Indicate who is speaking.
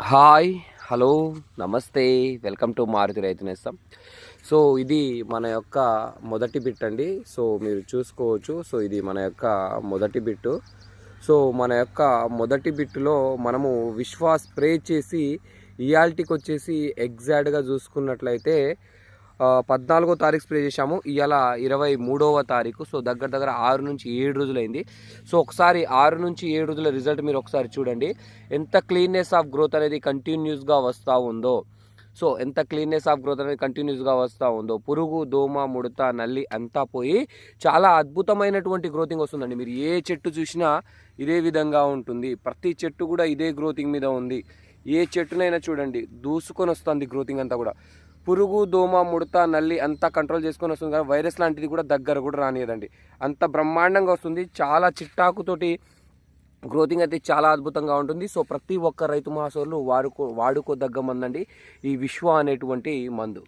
Speaker 1: Hi hello నమస్తే welcome to Maruti Raitu Nestham. So ఇది మన యొక్క మొదటి బిట్ అండి. సో మీరు చూసుకోవచ్చు. సో ఇది మన యొక్క మొదటి బిట్టు. సో మన యొక్క మొదటి బిట్టులో మనము విశ్వాస్ స్ప్రే చేసి ఇయాల్టీకి వచ్చేసి ఎగ్జాక్ట్గా చూసుకున్నట్లయితే పద్నాలుగో తారీఖు స్ప్రే చేశాము. ఇవాళ ఇరవై మూడవ తారీఖు. సో దగ్గర దగ్గర ఆరు నుంచి ఏడు రోజులైంది. సో ఒకసారి ఆరు నుంచి ఏడు రోజుల రిజల్ట్ మీరు ఒకసారి చూడండి. ఎంత క్లీన్నెస్ ఆఫ్ గ్రోత్ అనేది కంటిన్యూస్గా వస్తూ ఉందో. సో ఎంత క్లీన్నెస్ ఆఫ్ గ్రోత్ అనేది కంటిన్యూస్గా వస్తూ ఉందో. పురుగు దోమ ముడత నల్లి అంతా పోయి చాలా అద్భుతమైనటువంటి గ్రోతింగ్ వస్తుందండి. మీరు ఏ చెట్టు చూసినా ఇదే విధంగా ఉంటుంది. ప్రతి చెట్టు కూడా ఇదే గ్రోతింగ్ మీద ఉంది. ఏ చెట్టునైనా చూడండి దూసుకొని వస్తుంది గ్రోతింగ్ అంతా కూడా. పురుగు దోమ ముడత నల్లి అంతా కంట్రోల్ చేసుకొని వస్తుంది కానీ వైరస్ లాంటిది కూడా దగ్గర కూడా రానియదండి. అంత బ్రహ్మాండంగా వస్తుంది. చాలా చిట్టాకుతోటి గ్రోతింగ్ అయితే చాలా అద్భుతంగా ఉంటుంది. సో ప్రతి ఒక్క రైతు మహాసోళ్ళు వాడుకో వాడుకోదగ్గ మందండి. ఈ విశ్వ అనేటువంటి మందు.